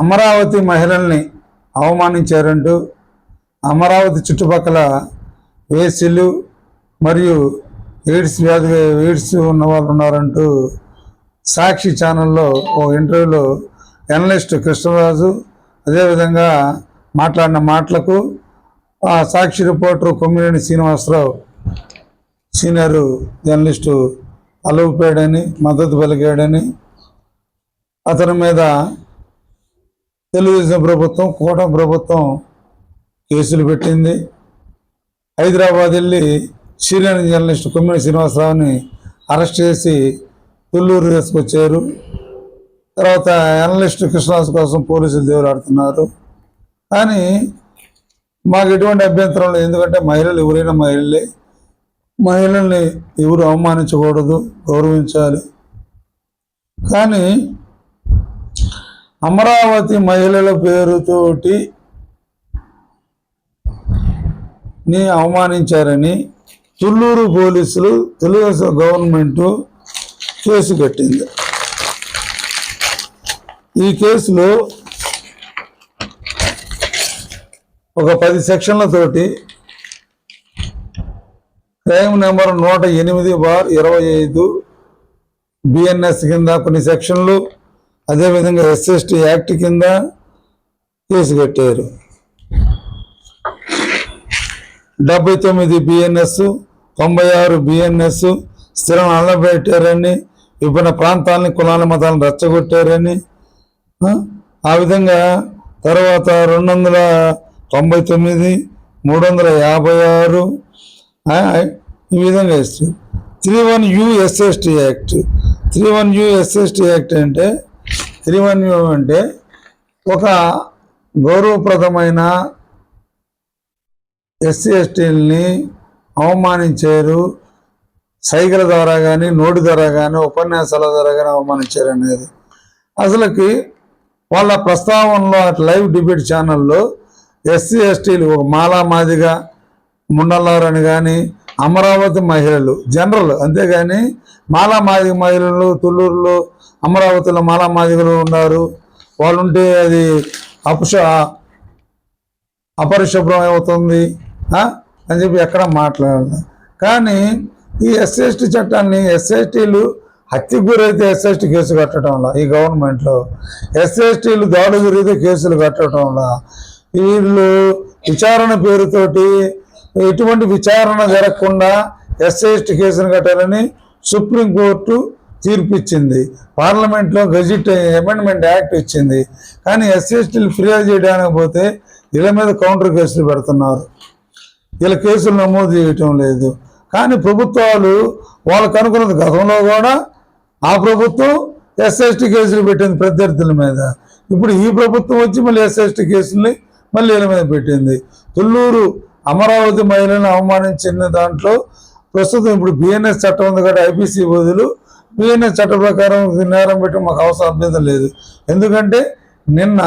అమరావతి మహిళల్ని అవమానించారంటూ అమరావతి చుట్టుపక్కల వేసిలు మరియు ఎయిడ్స్ వ్యాధి ఎయిడ్స్ ఉన్న వాళ్ళు ఉన్నారంటూ సాక్షి ఛానల్లో ఓ ఇంటర్వ్యూలో ఎనలిస్ట్ కృష్ణరాజు అదేవిధంగా మాట్లాడిన మాటలకు ఆ Sakshi reporter Kommineni Srinivasarao senior journalist అలవుపాడని మద్దతు పలికాడని అతని మీద తెలుగుదేశం ప్రభుత్వం కూటమి ప్రభుత్వం కేసులు పెట్టింది. హైదరాబాద్ వెళ్ళి సీనియర్ జర్నలిస్ట్ కొమ్మిడి శ్రీనివాసరావుని అరెస్ట్ చేసి తుళ్ళూరు తీసుకొచ్చారు. తర్వాత అనలిస్ట్ కృష్ణదాస్ కోసం పోలీసులు దేవులాడుతున్నారు కానీ మాకు ఎటువంటి అభ్యంతరం లేదు. ఎందుకంటే మహిళలు ఎవరైనా మహిళలే. మహిళల్ని ఎవరు అవమానించకూడదు గౌరవించాలి. కానీ అమరావతి మహిళల పేరుతోటి ని అవమానించారని తుళ్ళూరు పోలీసులు తెలుగుదేశం గవర్నమెంట్ కేసు కట్టింది. ఈ కేసులో ఒక పది సెక్షన్లతోటి క్లెయిమ్ నెంబర్ నూట ఎనిమిది బార్ ఇరవై ఐదు బిఎన్ఎస్ కింద కొన్ని సెక్షన్లు అదేవిధంగా ఎస్ఎస్టీ యాక్ట్ కింద కేసు కట్టారు. డెబ్బై తొమ్మిది బిఎన్ఎస్ తొంభై ఆరు బిఎన్ఎస్ స్థిరం అల్లబెట్టారని విభిన్న ప్రాంతాలని కులాల మతాలను రెచ్చగొట్టారని ఆ, విధంగా తర్వాత రెండు వందల తొంభై తొమ్మిది మూడు వందల యాభై ఆరు ఈ విధంగా ఇస్తుంది three one USST act. Three one USST act అంటే త్రీ వన్ యూ అంటే ఒక గౌరవప్రదమైన ఎస్సీ ఎస్టీలని అవమానించారు. సైగల ద్వారా కానీ నోటి ద్వారా కానీ ఉపన్యాసాల ద్వారా కానీ అవమానించారు అనేది. అసలుకి వాళ్ళ ప్రస్తావనలో లైవ్ డిబేట్ ఛానల్లో ఎస్సీ ఎస్టీలు ఒక మాలా మాదిగా ముండల్లారని కానీ అమరావతి మహిళలు జనరల్ అంతేగాని మాలా మాదిగ మహిళలు తుళ్ళూరులో అమరావతిలో మాలా మాదిగలు ఉన్నారు. వాళ్ళుంటే అది అపుష అపరిశుభ్రం అవుతుంది. అని చెప్పి ఎక్కడ మాట్లాడాలి కానీ ఈ ఎస్ఎస్టీ చట్టాన్ని ఎస్ఎస్టీలు హత్యకు గురైతే ఎస్ఎస్టీ కేసు కట్టడంలో ఈ గవర్నమెంట్లో ఎస్ఎస్టీలు దాడులు గురైతే కేసులు కట్టడంలో వీళ్ళు విచారణ పేరుతోటి ఎటువంటి విచారణ జరగకుండా ఎస్ఐఎస్టీ కేసును కట్టాలని సుప్రీంకోర్టు తీర్పు ఇచ్చింది పార్లమెంట్లో గజెట్ అమెండ్మెంట్ యాక్ట్ ఇచ్చింది. కానీ ఎస్ఎస్టీలు ఫిర్యాదు చేయడానికి పోతే వీళ్ళ మీద కౌంటర్ కేసులు పెడుతున్నారు. వీళ్ళ కేసులు నమోదు చేయటం లేదు. కానీ ప్రభుత్వాలు వాళ్ళకు అనుకున్నది గతంలో కూడా ఆ ప్రభుత్వం ఎస్ఎస్టీ కేసులు పెట్టింది ప్రత్యర్థుల మీద. ఇప్పుడు ఈ ప్రభుత్వం వచ్చి మళ్ళీ ఎస్ఎస్టీ కేసుల్ని మళ్ళీ వీళ్ళ మీద పెట్టింది. తుళ్ళూరు అమరావతి మహిళలను అవమానించిన దాంట్లో ప్రస్తుతం ఇప్పుడు బిఎన్ఎస్ చట్టం ఉంది కాబట్టి ఐపీసీ బదులు బిఎన్ఎస్ చట్ట ప్రకారం నేరం పెట్టి మాకు అవసరం అభ్యంతరం లేదు. ఎందుకంటే నిన్న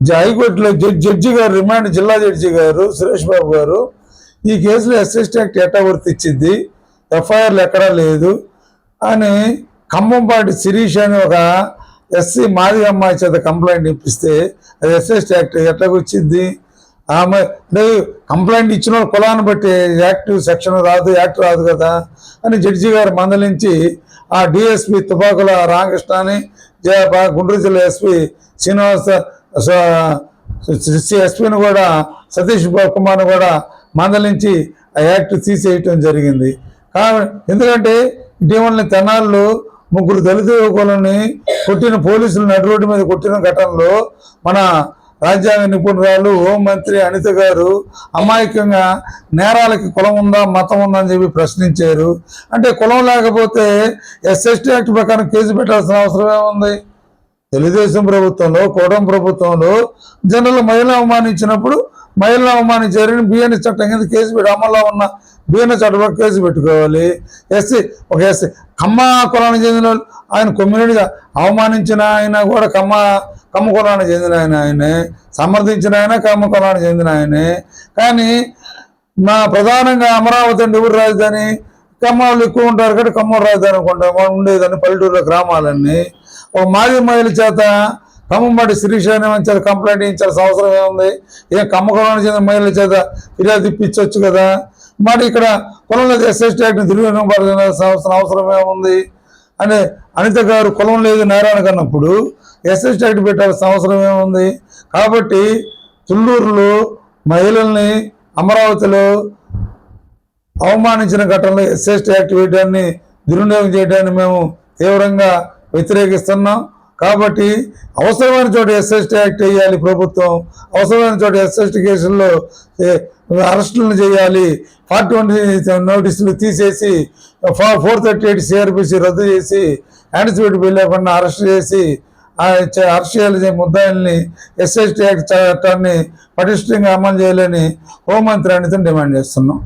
హైకోర్టులో జడ్జి జడ్జి గారు రిమాండ్ జిల్లా జడ్జి గారు సురేష్ బాబు గారు ఈ కేసులో ఎస్ఎస్టీ యాక్ట్ ఎట్టా వర్తించింది ఎఫ్ఐఆర్లు ఎక్కడా లేదు. అని ఖమ్మంపాటి శిరీష్ అని ఒక ఎస్సీ మాది అమ్మాయి చేత కంప్లైంట్ ఇప్పిస్తే అది ఎస్ఎస్టీ యాక్ట్ ఎట్లాగొచ్చింది ఆమె కంప్లైంట్ ఇచ్చిన కులాన్ని బట్టి యాక్ట్ సెక్షన్ రాదు యాక్ట్ రాదు కదా అని జడ్జి గారు మందలించి ఆ డిఎస్పి తుపాకుల రామకృష్ణ అని గుంటూరు జిల్లా ఎస్పి శ్రీనివాస ఎస్పీని కూడా సతీష్ కుమార్ని కూడా మందలించి ఆ యాక్ట్ తీసేయటం జరిగింది. ఎందుకంటే ఇటీవల తెనాల్లో ముగ్గురు దళిత యువకులని కొట్టిన పోలీసులు నడు రోడ్డు మీద కొట్టిన ఘటనలో మన రాజ్యాంగ నిపుణురాలు హోంమంత్రి అనిత గారు అమాయకంగా నేరాలకి కులం ఉందా మతం ఉందా అని చెప్పి ప్రశ్నించారు. అంటే కులం లేకపోతే ఎస్ఎస్టీ యాక్ట్ ప్రకారం కేసు పెట్టాల్సిన అవసరం ఏముంది? తెలుగుదేశం ప్రభుత్వంలో కూటమి ప్రభుత్వంలో జనరల్ మహిళను అవమానించినప్పుడు మహిళను అవమానించారని బిఎన్ఎస్ చట్టం కింద కేసు పెట్టి అమల్లో ఉన్న బిఎన్ఎస్ చట్టం కేసు పెట్టుకోవాలి. ఎస్సీ ఒక ఎస్సీ కమ్మ కులానికి చెందిన వాళ్ళు ఆయన కమ్యూనిటీగా అవమానించిన ఆయన కూడా కమ్మ కమ్మకులానికి చెందిన ఆయన ఆయనే సమర్థించిన ఆయన కమ్మకులానికి చెందిన ఆయనే. కానీ మా ప్రధానంగా అమరావతి అంటే ఊరు రాజధాని? కమ్మలు ఎక్కువ ఉంటారు కాబట్టి కమ్మలు రాజధాని అనుకుంటాం. ఉండేదాన్ని పల్లెటూరులో గ్రామాలన్నీ. ఒక మాజీ మహిళ చేత కమ్మబడి శిరీషాన్ని చేత కంప్లైంట్ ఇచ్చాల్సిన అవసరం ఏముంది? ఇక కమ్మకులానికి చెందిన మహిళల చేత ఫిర్యాదు ఇప్పించవచ్చు కదా? మరి ఇక్కడ కులంలో ఎస్ఎస్టీ యాక్ట్ని దుర్వినియోగపడాల్సిన అవసరం అవసరం ఏముంది? అని అనిత గారు కులం లేదు నారాయణ కన్నప్పుడు ఎస్ఎస్ యాక్ట్ పెట్టాల్సిన అవసరం ఏముంది? కాబట్టి తుళ్ళూరులో మహిళల్ని అమరావతిలో అవమానించిన ఘటనలో ఎస్ఎస్టీ యాక్ట్ దుర్వినియోగం చేయడాన్ని మేము తీవ్రంగా వ్యతిరేకిస్తున్నాం. కాబట్టి అవసరమైన చోట ఎస్ఎస్టీ యాక్ట్ వేయాలి ప్రభుత్వం. అవసరమైన చోట ఎస్ఎస్టీ కేసుల్లో అరెస్టులను చేయాలి. ఫార్టీ వన్ నోటీసులు తీసేసి ఫోర్ థర్టీ ఎయిట్ సిఆర్పిసి రద్దు చేసి యాంటిసిపేట్ బిల్ లేకుండా అరెస్ట్ చేసి ఆ చ- అరెస్ట్ చేయాలి ముద్దాయిల్ని ఎస్ఎస్టీ యాక్ట్ చట్టాన్ని పటిష్టంగా అమలు చేయాలని హోంమంత్రి అనితని డిమాండ్ చేస్తున్నాం.